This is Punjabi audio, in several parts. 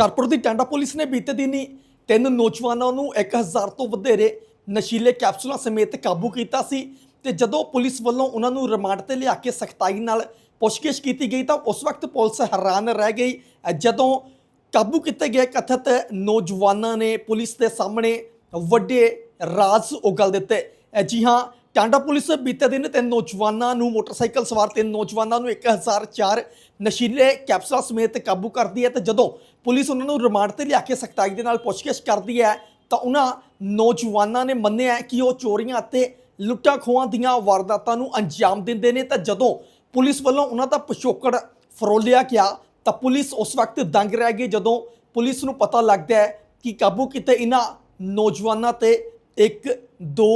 ਹੁਸ਼ਿਆਰਪੁਰ ਦੀ ਟਾਂਡਾ ਪੁਲਿਸ ਨੇ ਬੀਤੇ ਦਿਨੀ ਤਿੰਨ ਨੌਜਵਾਨਾਂ ਨੂੰ 1000 ਤੋਂ ਵਧੇਰੇ ਨਸ਼ੀਲੇ ਕੈਪਸੂਲਾਂ ਸਮੇਤ ਕਾਬੂ ਕੀਤਾ ਸੀ ਤੇ ਜਦੋਂ ਪੁਲਿਸ ਵੱਲੋਂ ਉਹਨਾਂ ਨੂੰ ਰਿਮਾਂਡ ਤੇ ਲਿਆ ਕੇ ਸਖਤਾਈ ਨਾਲ ਪੁੱਛਗਿੱਛ ਕੀਤੀ ਗਈ ਤਾਂ ਉਸ ਵਕਤ ਪੁਲਿਸ ਹੈਰਾਨ ਰਹਿ ਗਈ। ਜਦੋਂ ਕਾਬੂ ਕੀਤੇ ਗਏ ਕਥਿਤ ਨੌਜਵਾਨਾਂ ਨੇ ਪੁਲਿਸ ਦੇ ਸਾਹਮਣੇ ਵੱਡੇ ਰਾਜ਼ ਉਗਲ ਦਿੱਤੇ। ਅ, ਜੀ ਹਾਂ ਟਾਂਡਾ ਪੁਲਿਸ ਬੀਤੇ ਦਿਨ ਤਿੰਨ ਨੌਜਵਾਨਾਂ ਨੂੰ ਮੋਟਰਸਾਈਕਲ ਸਵਾਰ ਤਿੰਨ ਨੌਜਵਾਨਾਂ ਨੂੰ 1004 ਨਸ਼ੀਲੇ ਕੈਪਸੂਲਾਂ ਸਮੇਤ ਕਾਬੂ ਕਰਦੀ ਹੈ ਤੇ ਜਦੋਂ ਪੁਲਿਸ ਉਹਨਾਂ ਨੂੰ ਰਿਮਾਂਡ ਤੇ ਲਿਆ ਕੇ ਸਖਤਾਈ ਦੇ ਨਾਲ ਪੁੱਛਗਿੱਛ ਕਰਦੀ ਹੈ, ਤਾਂ ਉਹਨਾਂ ਨੌਜਵਾਨਾਂ ਨੇ ਮੰਨਿਆ ਕਿ ਉਹ ਚੋਰੀਆਂ ਅਤੇ ਲੁੱਟਾਂ ਖੋਹਾਂ ਦੀਆਂ ਵਾਰਦਾਤਾਂ ਨੂੰ ਅੰਜਾਮ ਦਿੰਦੇ ਨੇ। ਤਾਂ ਜਦੋਂ ਪੁਲਿਸ ਵੱਲੋਂ ਉਹਨਾਂ ਦਾ ਪਿਛੋਕੜ ਫਰੋਲਿਆ ਗਿਆ, ਤਾਂ ਪੁਲਿਸ ਉਸ ਵਕਤ ਦੰਗ ਰਹਿ ਗਈ ਜਦੋਂ ਪੁਲਿਸ ਨੂੰ ਪਤਾ ਲੱਗਦਾ ਹੈ ਕਿ ਕਾਬੂ ਕੀਤੇ ਇਹਨਾਂ ਨੌਜਵਾਨਾਂ ਤੇ ਇੱਕ ਦੋ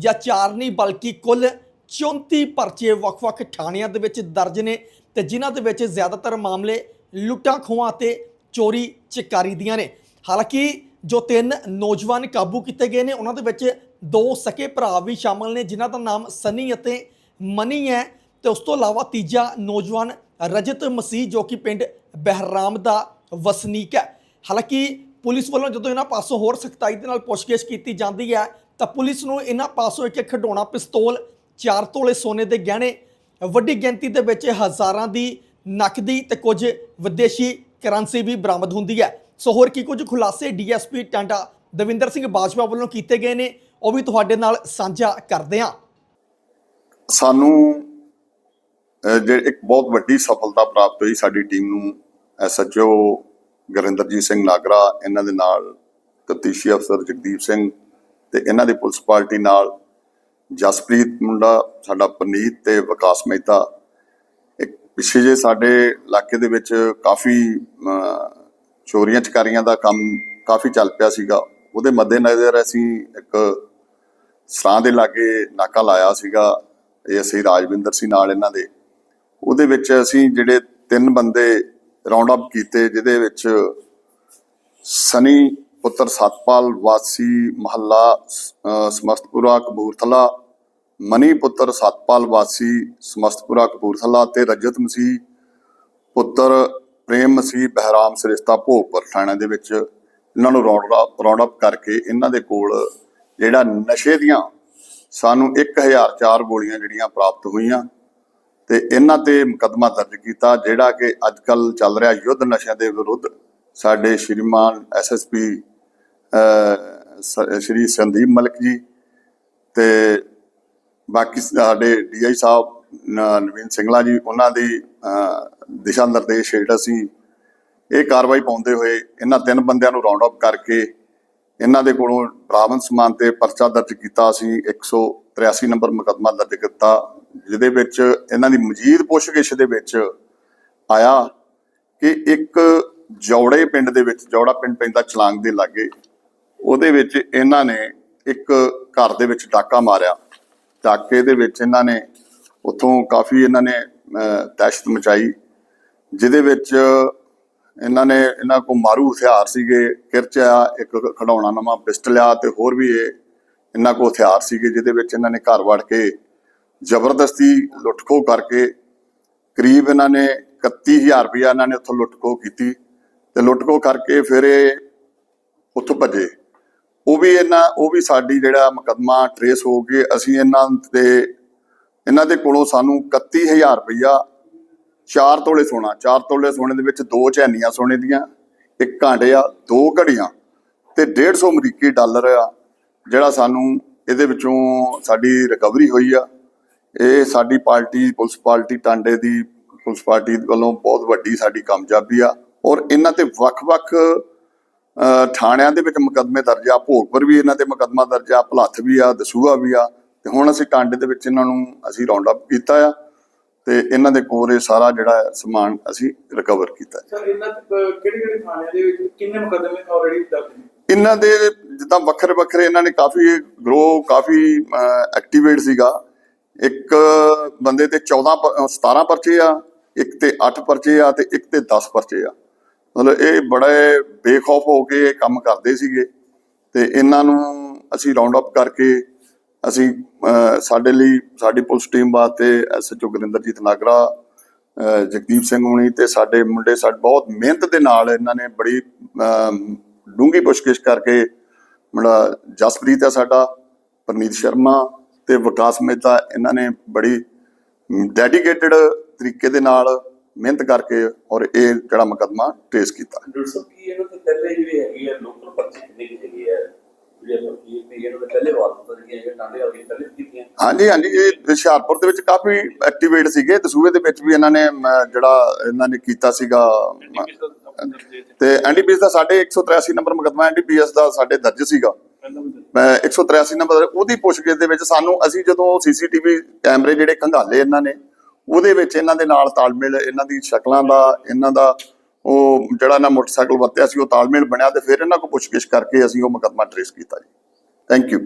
ਜਾਂ ਚਾਰ ਨਹੀਂ, ਬਲਕਿ ਕੁੱਲ 34 ਪਰਚੇ ਵੱਖ-ਵੱਖ ਥਾਣਿਆਂ ਦੇ ਵਿੱਚ ਦਰਜ ਨੇ ਤੇ ਜਿਨ੍ਹਾਂ ਦੇ ਵਿੱਚ ਜ਼ਿਆਦਾਤਰ ਮਾਮਲੇ ਲੁੱਟਾਂ ਖੋਹਾਂ ਤੇ ਚੋਰੀ ਚਕਾਰੀ ਦੀਆਂ ਨੇ। ਹਾਲਾਂਕਿ ਜੋ ਤਿੰਨ ਨੌਜਵਾਨ ਕਾਬੂ ਕੀਤੇ ਗਏ ਨੇ, ਉਹਨਾਂ ਦੇ ਵਿੱਚ ਦੋ ਸਕੇ ਭਰਾ ਵੀ ਸ਼ਾਮਲ ਨੇ, ਜਿਨ੍ਹਾਂ ਦਾ ਨਾਮ ਸਨੀ ਅਤੇ ਮਨੀ ਹੈ। ਤੇ ਉਸ ਤੋਂ ਇਲਾਵਾ ਤੀਜਾ ਨੌਜਵਾਨ ਰਜਤ ਮਸੀਹ, ਜੋ ਕਿ ਪਿੰਡ ਬਹਿਰਾਮ ਦਾ ਵਸਨੀਕ ਹੈ। ਹਾਲਾਂਕਿ ਪੁਲਿਸ ਵੱਲੋਂ ਜਦੋਂ ਇਹਨਾਂ ਪਾਸੋਂ ਹੋਰ ਸਖਤਾਈ ਦੇ ਨਾਲ ਪੁੱਛਗਿੱਛ ਕੀਤੀ ਜਾਂਦੀ ਹੈ, ਤਾਂ ਪੁਲਿਸ ਨੂੰ ਇਹਨਾਂ ਪਾਸੋਂ ਇੱਕ ਖਿਡੌਣਾ ਪਿਸਤੌਲ, ਚਾਰ ਤੋਲੇ ਸੋਨੇ ਦੇ ਗਹਿਣੇ, ਵੱਡੀ ਗਿਣਤੀ ਦੇ ਵਿੱਚ ਹਜ਼ਾਰਾਂ ਦੀ ਨਕਦੀ ਤੇ ਕੁਝ ਵਿਦੇਸ਼ੀ ਕਰੰਸੀ ਵੀ ਬਰਾਮਦ ਹੁੰਦੀ ਹੈ। ਸੋ ਹੋਰ ਕੀ ਕੁਝ ਖੁਲਾਸੇ ਡੀਐਸਪੀ ਟਾਂਡਾ ਦਵਿੰਦਰ ਸਿੰਘ ਬਾਜਵਾ ਵੱਲੋਂ ਕੀਤੇ ਗਏ ਨੇ, ਉਹ ਵੀ ਤੁਹਾਡੇ ਨਾਲ ਸਾਂਝਾ ਕਰਦੇ ਹਾਂ। ਸਾਨੂੰ ਜਿਹੜੀ ਇੱਕ ਬਹੁਤ ਵੱਡੀ ਸਫਲਤਾ ਪ੍ਰਾਪਤ ਹੋਈ ਸਾਡੀ ਟੀਮ ਨੂੰ ਐਸਐਚਓ ਗੁਰਿੰਦਰਜੀਤ ਸਿੰਘ ਨਾਗਰਾ, ਇਹਨਾਂ ਦੇ ਨਾਲ ਤਫਤੀਸ਼ੀ ਅਫਸਰ ਜਗਦੀਪ ਸਿੰਘ ਤੇ ਇਹਨਾਂ ਦੀ ਪੁਲਿਸ ਪਾਰਟੀ ਨਾਲ ਜਸਪ੍ਰੀਤ ਮੁੰਡਾ, ਸਾਡਾ ਪਰਨੀਤ ਤੇ ਵਿਕਾਸ ਮਹਿਤਾ। ਇੱਕ ਪਿੱਛੇ ਜੇ ਸਾਡੇ ਇਲਾਕੇ ਦੇ ਵਿੱਚ ਕਾਫੀ ਚੋਰੀਆਂ ਚਕਾਰੀਆਂ ਦਾ ਕੰਮ ਕਾਫੀ ਚੱਲ ਪਿਆ ਸੀਗਾ। ਉਹਦੇ ਮੱਦੇਨਜ਼ਰ ਅਸੀਂ ਇੱਕ ਸਰਾਂ ਦੇ ਲਾਗੇ ਨਾਕਾ ਲਾਇਆ ਸੀਗਾ, ਇਹ ਅਸੀਂ ਰਾਜਵਿੰਦਰ ਸੀ ਨਾਲ ਇਹਨਾਂ ਦੇ। ਉਹਦੇ ਵਿੱਚ ਅਸੀਂ ਜਿਹੜੇ ਤਿੰਨ ਬੰਦੇ ਰਾਉਂਡ ਅਪ ਕੀਤੇ, ਜਿਹਦੇ ਵਿੱਚ ਸਨੀ, ਪੁੱਤਰ ਸਤਪਾਲ, ਵਾਸੀ, ਮਹੱਲਾ ਸਮਸਤਪੁਰਾ, ਕਪੂਰਥਲਾ, ਮਨੀ, ਪੁੱਤਰ ਸਤਪਾਲ, ਵਾਸੀ, ਸਮਸਤਪੁਰਾ, ਕਪੂਰਥਲਾ ਤੇ ਰਜਤ ਮਸੀਹ, ਪੁੱਤਰ ਪ੍ਰੇਮ ਮਸੀਹ, ਬਹਿਰਾਮ ਸਰਿਸ਼ਤਾ ਭੋਗਪੁਰ ਥਾਣੇ ਦੇ ਵਿੱਚ ਇਹਨਾਂ ਨੂੰ ਰੌਂਡ ਅਪ ਰਾਉਂਡ ਅਪ ਕਰਕੇ ਇਹਨਾਂ ਦੇ ਕੋਲ ਜਿਹੜਾ ਨਸ਼ੇ ਦੀਆਂ ਸਾਨੂੰ 1004 ਗੋਲੀਆਂ ਜਿਹੜੀਆਂ ਪ੍ਰਾਪਤ ਹੋਈਆਂ। ਤੇ ਇਹਨਾਂ ਤੇ ਮੁਕੱਦਮਾ ਦਰਜ ਕੀਤਾ ਜਿਹੜਾ ਕਿ ਅੱਜ ਕੱਲ ਚੱਲ ਰਿਹਾ ਯੁੱਧ ਨਸ਼ਿਆਂ ਦੇ ਵਿਰੁੱਧ। ਸਾਡੇ ਸ਼੍ਰੀਮਾਨ ਐਸਐਸਪੀ ਸ਼੍ਰੀ ਸੰਦੀਪ ਮਲਕ ਜੀ ਤੇ ਬਾਕੀ ਸਾਡੇ ਡੀਆਈ ਸਾਹਿਬ ਨਵੀਨ ਸਿੰਘਲਾ ਜੀ, ਉਹਨਾਂ ਦੀ ਦਿਸ਼ਾ ਨਿਰਦੇਸ਼ ਹੇਠ ਅਸੀਂ ਇਹ ਕਾਰਵਾਈ ਪਾਉਂਦੇ ਹੋਏ ਇਹਨਾਂ ਤਿੰਨ ਬੰਦਿਆਂ ਨੂੰ ਰਾਉਂਡ ਅਪ ਕਰਕੇ ਇਹਨਾਂ ਦੇ ਕੋਲੋਂ ਬਰਾਮਦ ਸਮਾਨ ਤੇ ਪਰਚਾ ਦਰਜ ਕੀਤਾ। ਅਸੀਂ 183 ਨੰਬਰ ਮੁਕੱਦਮਾ ਦਰਜ ਕੀਤਾ। ਜਿਹਦੇ ਵਿੱਚ ਇਹਨਾਂ ਦੀ ਮਜੀਦ ਪੁੱਛਗਿੱਛ ਦੇ ਵਿੱਚ ਆਇਆ ਕਿ ਇੱਕ ਜੌੜੇ ਪਿੰਡ ਦੇ ਵਿੱਚ ਜੌੜਾ ਪਿੰਡ ਪੈਂਦਾ ਚਲਾਂਗ ਦੇ ਲਾਗੇ ਉਹਦੇ ਵਿੱਚ ਇਹਨਾਂ ਨੇ ਇੱਕ ਘਰ ਦੇ ਵਿੱਚ ਡਾਕਾ ਮਾਰਿਆ। ਡਾਕੇ ਦੇ ਵਿੱਚ ਇਹਨਾਂ ਨੇ ਉੱਥੋਂ ਕਾਫੀ ਇਹਨਾਂ ਨੇ ਅਹ, ਦਹਿਸ਼ਤ ਮਚਾਈ ਜਿਹਦੇ ਵਿੱਚ ਇਹਨਾਂ ਨੇ ਇਹਨਾਂ ਕੋ ਮਾਰੂ ਹਥਿਆਰ ਸੀਗੇ ਕਿਰਚ ਇੱਕ ਖਡਾਉਣਾ ਨਵਾਂ ਪਿਸਟਲ ਆ ਤੇ ਹੋਰ ਵੀ ਇਹ ਇਹਨਾਂ ਕੋ ਹਥਿਆਰ ਸੀਗੇ ਜਿਹਦੇ ਵਿੱਚ ਇਹਨਾਂ ਨੇ ਘਰ ਵੜ ਕੇ ਜ਼ਬਰਦਸਤੀ ਲੁੱਟਖੋ ਕਰਕੇ ਕਰੀਬ ਇਹਨਾਂ ਨੇ 31000 ਰੁਪਇਆ ਇਹਨਾਂ ਨੇ ਉੱਥੋਂ ਲੁੱਟਖੋ ਕੀਤੀ ਤੇ ਲੁੱਟਖੋ ਕਰਕੇ ਫਿਰ ਇਹ ਉੱਥੋਂ ਭੱਜੇ। ਉਹ ਵੀ ਇਹਨਾਂ, ਉਹ ਵੀ ਸਾਡੀ ਜਿਹੜਾ ਮੁਕੱਦਮਾ ਟਰੇਸ ਹੋ ਕੇ ਅਸੀਂ ਇਹਨਾਂ ਦੇ ਇਹਨਾਂ ਦੇ ਕੋਲੋਂ ਸਾਨੂੰ 31000 ਰੁਪਇਆ ਚਾਰ ਤੋਲੇ ਸੋਨਾ, ਚਾਰ ਤੋਲੇ ਸੋਨੇ ਦੇ ਵਿੱਚ ਦੋ ਚੈਨੀਆਂ ਸੋਨੇ ਦੀਆਂ, ਇੱਕ ਘਾਂਡੇ ਆ, ਦੋ ਘੜੀਆਂ ਤੇ 150 ਅਮਰੀਕੀ ਡਾਲਰ ਆ ਜਿਹੜਾ ਸਾਨੂੰ ਇਹਦੇ ਵਿੱਚੋਂ ਸਾਡੀ ਰਿਕਵਰੀ ਹੋਈ ਆ। ਇਹ ਸਾਡੀ ਪਾਰਟੀ ਪੁਲਿਸ ਪਾਰਟੀ ਟਾਂਡੇ ਦੀ ਪੁਲਿਸ ਪਾਰਟੀ ਵੱਲੋਂ ਬਹੁਤ ਵੱਡੀ ਸਾਡੀ ਕਾਮਯਾਬੀ ਆ ਔਰ ਇਹਨਾਂ ਤੇ ਵੱਖ-ਵੱਖ ਥਾਣਿਆਂ ਦੇ ਵਿੱਚ ਮੁਕੱਦਮੇ ਦਰਜ ਆ ਭੋਗਪੁਰ ਵੀ ਇਹਨਾਂ ਤੇ ਮੁਕੱਦਮਾ ਦਰਜ ਆ ਭਲੱਥ ਵੀ ਆ ਦਸੂਹਾ ਵੀ ਆ ਤੇ ਹੁਣ ਅਸੀਂ ਟਾਂਡੇ ਦੇ ਵਿੱਚ ਇਹਨਾਂ ਨੂੰ ਅਸੀਂ ਰਾਉਂਡ ਅਪ ਕੀਤਾ ਆ ਤੇ ਇਹਨਾਂ ਦੇ ਕੋਲ ਇਹ ਸਾਰਾ ਜਿਹੜਾ ਸਮਾਨ ਅਸੀਂ ਰਿਕਵਰ ਕੀਤਾ ਸਰ ਇਹਨਾਂ ਕਿਹੜੇ ਕਿਹੜੇ ਥਾਣਿਆਂ ਦੇ ਵਿੱਚ ਕਿੰਨੇ ਮੁਕੱਦਮੇ ਆਲਰੇਡੀ ਦਰਜ ਨੇ? ਇਹਨਾਂ ਦੇ ਜਿੱਦਾਂ ਵੱਖਰੇ ਵੱਖਰੇ ਇਹਨਾਂ ਨੇ ਕਾਫੀ ਗਰੋ ਕਾਫੀ ਐਕਟੀਵੇਟ ਸੀਗਾ ਇੱਕ ਬੰਦੇ ਤੇ 14 ਪ- ਅਹ 17 ਪਰਚੇ ਆ, ਇੱਕ ਤੇ 8 ਪਰਚੇ ਆ ਤੇ ਇੱਕ ਤੇ 10 ਪਰਚੇ ਆ। ਮਤਲਬ ਇਹ ਬੜੇ ਬੇਖੌਫ ਹੋ ਕੇ ਇਹ ਕੰਮ ਕਰਦੇ ਸੀਗੇ ਤੇ ਇਹਨਾਂ ਨੂੰ ਅਸੀਂ ਰਾਉਂਡ ਅਪ ਕਰਕੇ ਅਸੀਂ ਸਾਡੇ ਲਈ ਸਾਡੀ ਪੁਲਿਸ ਟੀਮ ਵਾਸਤੇ ਐਸਐਚਓ ਗੁਰਿੰਦਰਜੀਤ ਨਾਗਰਾ ਜਗਦੀਪ ਸਿੰਘ ਹੁਣੀ ਤੇ ਸਾਡੇ ਮੁੰਡੇ ਸਾਡੇ ਬਹੁਤ ਮਿਹਨਤ ਦੇ ਨਾਲ ਇਹਨਾਂ ਨੇ ਬੜੀ ਡੂੰਗੀ ਪੁੱਛਗਿੱਛ ਕਰਕੇ, ਮੁੰਡਾ ਜਸਪ੍ਰੀਤ ਹੈ ਸਾਡਾ, ਪਰਨੀਤ ਸ਼ਰਮਾ ਤੇ ਵਿਕਾਸ ਮਹਿਤਾ ਇਹਨਾਂ ਨੇ ਬੜੀ ਡੈਡੀਕੇਟਿਡ ਤਰੀਕੇ ਦੇ ਨਾਲ ਮਿਹਨਤ ਕਰਕੇ ਔਰ ਇਹ ਜਿਹੜਾ ਮੁਕੱਦਮਾ ਟ੍ਰੇਸ ਕੀਤਾ। ਡਾਕਟਰ ਸਾਹਿਬ ਕੀ ਇਹਨਾਂ ਤੋਂ ਪਹਿਲੇ ਜਿਹੜੀ ਹੈਗੀ ਲੋਕਲ ਪਰਚੀ ਕਿੰਨੀ ਹੈਗੀ ਹਾਂਜੀ ਹਾਂਜੀ ਇਹ ਹੁਸ਼ਿਆਰਪੁਰ ਦੇ ਵਿੱਚ ਕਾਫੀ ਐਕਟੀਵੇਟ ਸੀਗੇ। ਦਸੂਹੇ ਦੇ ਵਿੱਚ ਵੀ ਇਹਨਾਂ ਨੇ ਜਿਹੜਾ ਇਹਨਾਂ ਨੇ ਕੀਤਾ ਸੀਗਾ ਤੇ ਐਨਡੀਪੀਐਸ ਦਾ ਸਾਡੇ 183 ਨੰਬਰ ਮੁਕੱਦਮਾ ਐਨਡੀਪੀਐਸ ਦਾ ਸਾਡੇ ਦਰਜ ਸੀਗਾ। 183 ਨੰਬਰ ਉਹਦੀ ਪੁੱਛਗਿੱਛ ਦੇ ਵਿੱਚ ਸਾਨੂੰ, ਅਸੀਂ ਜਦੋਂ ਸੀਸੀਟੀਵੀ ਕੈਮਰੇ ਜਿਹੜੇ ਖੰਗਾਲੇ ਇਹਨਾਂ ਨੇ, ਉਹਦੇ ਵਿੱਚ ਇਹਨਾਂ ਦੇ ਨਾਲ ਤਾਲਮੇਲ, ਇਹਨਾਂ ਦੀ ਸ਼ਕਲਾਂ ਦਾ, ਇਹਨਾਂ ਦਾ ਉਹ ਜਿਹੜਾ ਨਾ ਮੋਟਰਸਾਈਕਲ ਵਰਤਿਆ ਸੀ, ਉਹ ਤਾਲਮੇਲ ਬਣਿਆ ਤੇ ਫਿਰ ਇਹਨਾਂ ਕੋਲ ਪੁੱਛਗਿੱਛ ਕਰਕੇ ਅਸੀਂ ਉਹ ਮੁਕੱਦਮਾ ਟ੍ਰੇਸ ਕੀਤਾ ਜੀ। Thank you